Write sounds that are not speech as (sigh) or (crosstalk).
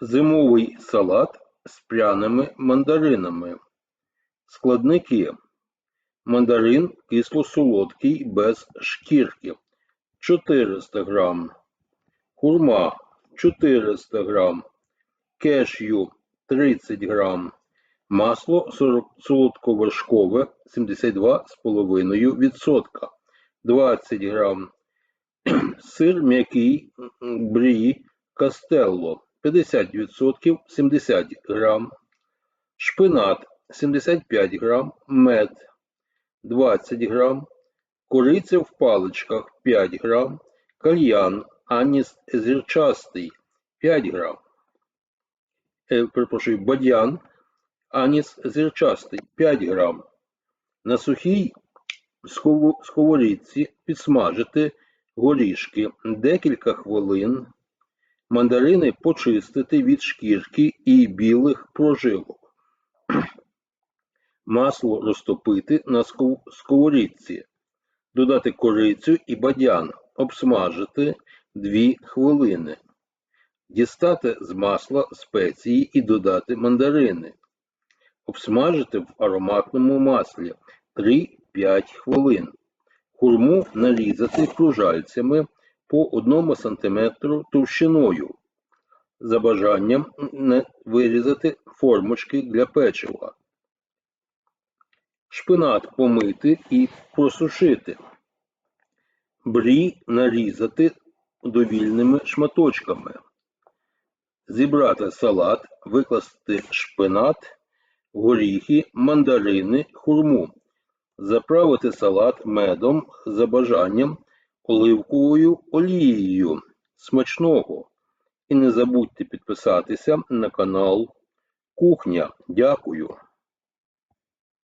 Зимовий салат з пряними мандаринами. Складники. Мандарин кисло-солодкий без шкірки 400 грам. Хурма 400 грам. Кешю 30 грам. Масло 40 солодковершкове 72,5%. 20 грам. (clears throat) Сир м'який м, брі Кастелло 50% 70 грам. Шпинат 75 грам. Мед 20 грам. Кориця в паличках 5 грам. Кальян аніс зірчастий 5 грам. Е, перепрошую, бадьян аніс зірчастий 5 грам. На сухій сковорідці підсмажити горішки декілька хвилин. Мандарини почистити від шкірки і білих прожилок. (clears throat) Масло розтопити на сков- сковорідці. Додати корицю і бадян. Обсмажити 2 хвилини. Дістати з масла спеції і додати мандарини. Обсмажити в ароматному маслі 3-5 хвилин. Хурму нарізати кружальцями по 1 см товщиною. За бажанням вирізати формочки для печива. Шпинат помити і просушити. Брі нарізати довільними шматочками. Зібрати салат, викласти шпинат, горіхи, мандарини, хурму. Заправити салат медом за бажанням оливковою олією. Смачного! І не забудьте підписатися на канал Кухня. Дякую!